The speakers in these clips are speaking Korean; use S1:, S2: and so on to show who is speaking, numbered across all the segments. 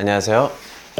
S1: 안녕하세요.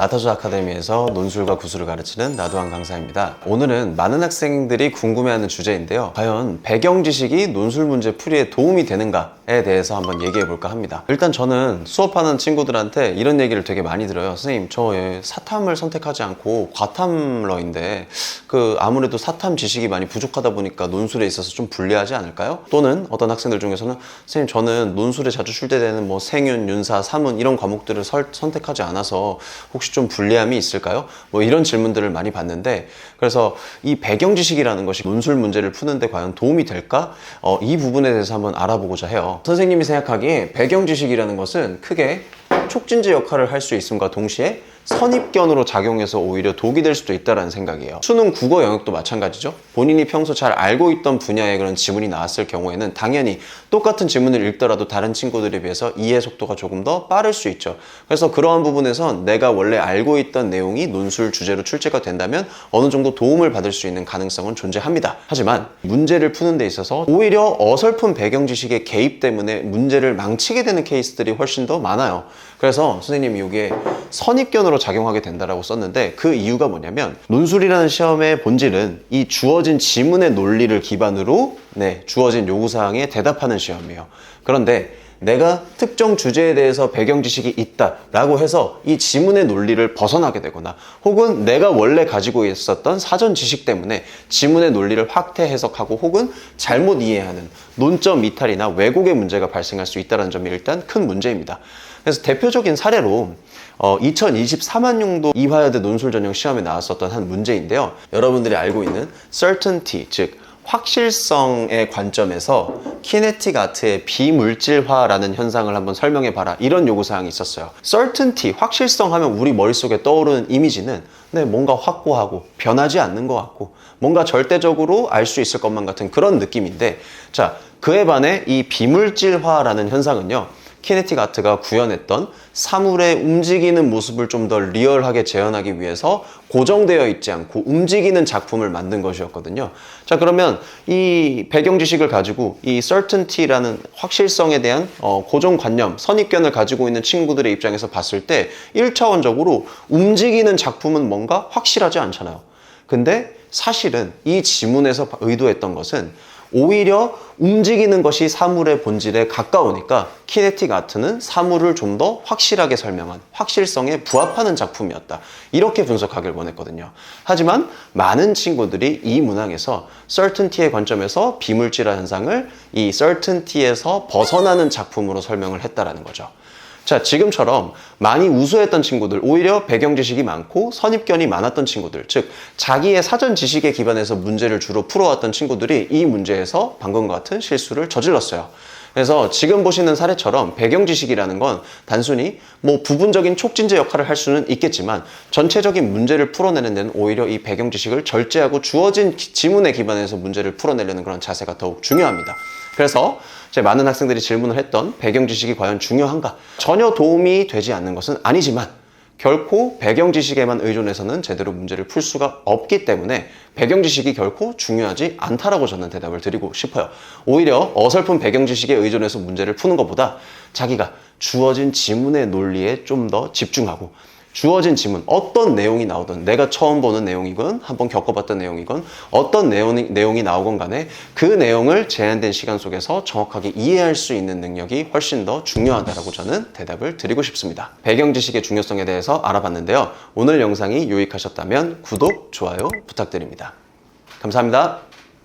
S1: 아타주 아카데미에서 논술과 구술을 가르치는 나도한 강사입니다. 오늘은 많은 학생들이 궁금해하는 주제인데요. 과연 배경 지식이 논술 문제 풀이에 도움이 되는가에 대해서 한번 얘기해 볼까 합니다. 일단 저는 수업하는 친구들한테 이런 얘기를 되게 많이 들어요. 선생님, 저 사탐을 선택하지 않고 과탐러인데 그 아무래도 사탐 지식이 많이 부족하다 보니까 논술에 있어서 좀 불리하지 않을까요? 또는 어떤 학생들 중에서는 선생님 저는 논술에 자주 출제되는 뭐 생윤, 윤사, 사문 이런 과목들을 설- 선택하지 않아서 혹시 좀 불리함이 있을까요? 뭐 이런 질문들을 많이 받는데 그래서 이 배경 지식이라는 것이 논술 문제를 푸는데 과연 도움이 될까? 어, 이 부분에 대해서 한번 알아보고자 해요. 선생님이 생각하기에 배경 지식이라는 것은 크게 촉진제 역할을 할 수 있음과 동시에 선입견으로 작용해서 오히려 독이 될 수도 있다는 생각이에요. 수능 국어 영역도 마찬가지죠. 본인이 평소 잘 알고 있던 분야의 그런 지문이 나왔을 경우에는 당연히 똑같은 지문을 읽더라도 다른 친구들에 비해서 이해 속도가 조금 더 빠를 수 있죠. 그래서 그러한 부분에선 내가 원래 알고 있던 내용이 논술 주제로 출제가 된다면 어느 정도 도움을 받을 수 있는 가능성은 존재합니다. 하지만 문제를 푸는 데 있어서 오히려 어설픈 배경 지식의 개입 때문에 문제를 망치게 되는 케이스들이 훨씬 더 많아요. 그래서 선생님이 이게 선입견으로 작용하게 된다라고 썼는데 그 이유가 뭐냐면 논술이라는 시험의 본질은 이 주어진 지문의 논리를 기반으로 네, 주어진 요구사항에 대답하는 시험이에요. 그런데 내가 특정 주제에 대해서 배경 지식이 있다라고 해서 이 지문의 논리를 벗어나게 되거나 혹은 내가 원래 가지고 있었던 사전 지식 때문에 지문의 논리를 확대 해석하고 혹은 잘못 이해하는 논점 이탈이나 왜곡의 문제가 발생할 수 있다는 점이 일단 큰 문제입니다. 그래서 대표적인 사례로 어, 2023학년도 이화여대 논술 전형 시험에 나왔었던 한 문제인데요. 여러분들이 알고 있는 certainty, 즉 확실성의 관점에서 키네틱 아트의 비물질화라는 현상을 한번 설명해 봐라. 이런 요구 사항이 있었어요. certainty, 확실성 하면 우리 머릿속에 떠오르는 이미지는 네, 뭔가 확고하고 변하지 않는 것 같고 뭔가 절대적으로 알 수 있을 것만 같은 그런 느낌인데 자, 그에 반해 이 비물질화라는 현상은요. 키네틱 아트가 구현했던 사물의 움직이는 모습을 좀 더 리얼하게 재현하기 위해서 고정되어 있지 않고 움직이는 작품을 만든 것이었거든요. 자, 그러면 이 배경 지식을 가지고 이 certainty라는 확실성에 대한 어, 고정관념, 선입견을 가지고 있는 친구들의 입장에서 봤을 때 1차원적으로 움직이는 작품은 뭔가 확실하지 않잖아요. 근데 사실은 이 지문에서 의도했던 것은 오히려 움직이는 것이 사물의 본질에 가까우니까 키네틱 아트는 사물을 좀 더 확실하게 설명한 확실성에 부합하는 작품이었다. 이렇게 분석하길 원했거든요. 하지만 많은 친구들이 이 문항에서 certainty의 관점에서 비물질화 현상을 이 certainty에서 벗어나는 작품으로 설명을 했다라는 거죠. 자, 지금처럼 많이 우수했던 친구들, 오히려 배경 지식이 많고 선입견이 많았던 친구들, 즉, 자기의 사전 지식에 기반해서 문제를 주로 풀어왔던 친구들이 이 문제에서 방금과 같은 실수를 저질렀어요. 그래서 지금 보시는 사례처럼 배경 지식이라는 건 단순히 뭐 부분적인 촉진제 역할을 할 수는 있겠지만 전체적인 문제를 풀어내는 데는 오히려 이 배경 지식을 절제하고 주어진 기- 지문에 기반해서 문제를 풀어내려는 그런 자세가 더욱 중요합니다. 그래서 제 많은 학생들이 질문을 했던 배경 지식이 과연 중요한가? 전혀 도움이 되지 않는 것은 아니지만 결코 배경 지식에만 의존해서는 제대로 문제를 풀 수가 없기 때문에 배경 지식이 결코 중요하지 않다라고 저는 대답을 드리고 싶어요. 오히려 어설픈 배경 지식에 의존해서 문제를 푸는 것보다 자기가 주어진 지문의 논리에 좀 더 집중하고 주어진 지문 어떤 내용이 나오든 내가 처음 보는 내용이건 한번 겪어봤던 내용이건 어떤 내용이, 내용이 나오건 간에 그 내용을 제한된 시간 속에서 정확하게 이해할 수 있는 능력이 훨씬 더 중요하다라고 저는 대답을 드리고 싶습니다. 배경 지식의 중요성에 대해서 알아봤는데요. 오늘 영상이 유익하셨다면 구독, 좋아요 부탁드립니다. 감사합니다.